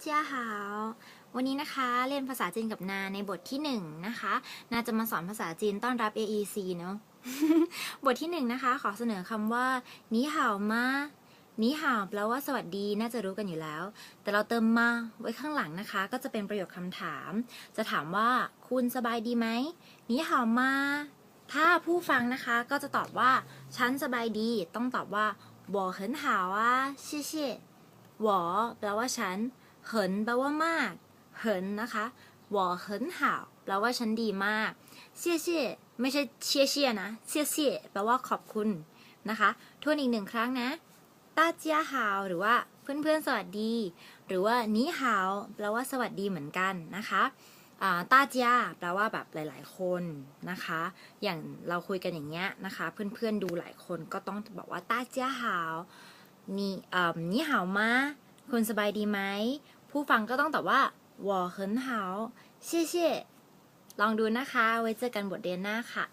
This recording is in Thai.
เจียหาววันนี้นะคะเรียนภาษาจีนกับนาในบทที่หนึ่งนะคะ นาจะมาสอนภาษาจีนต้อนรับ AEC เนาะ บทที่หนึ่งนะคะ ขอเสนอคำว่านี้หาวมานี้หาวแปลว่าสวัสดีน่าจะรู้กันอยู่แล้ว แต่เราเติมมาไว้ข้างหลังนะคะ ก็จะเป็นประโยคคำถาม จะถามว่าคุณสบายดีไหมนี้หาวมา ถ้าผู้ฟังนะคะก็จะตอบว่า ฉันสบายดี ต้องตอบว่า我很好啊谢谢我แปลว่าฉัน เหินแปลว่ามากเหินนะคะ我很好แปลว่าฉันดีมากเชี่ยเชี่ยไม่ใช่เชี่ยเชี่ยนะเชี่ยเชี่ยแปลว่าขอบคุณนะคะทวนอีกหนึ่งครั้งนะตาเจียหาวหรือว่าเพื่อนเพื่อนๆสวัสดี หรือว่านี้หาวแปลว่าสวัสดีเหมือนกันนะคะอ่าตาเจียแปลว่าแบบหลาย ๆ คนนะคะ อย่างเราคุยกันอย่างเงี้ยนะคะ เพื่อนๆดูหลายคนก็ต้องบอกว่าตาเจียหาวนี่เอ่อนี่หาวมา คุณสบายดีไหม ผู้ฟังก็ต้องตอบว่า我很好谢谢ลองดูนะคะ ไว้เจอกันบทเรียนหน้าค่ะ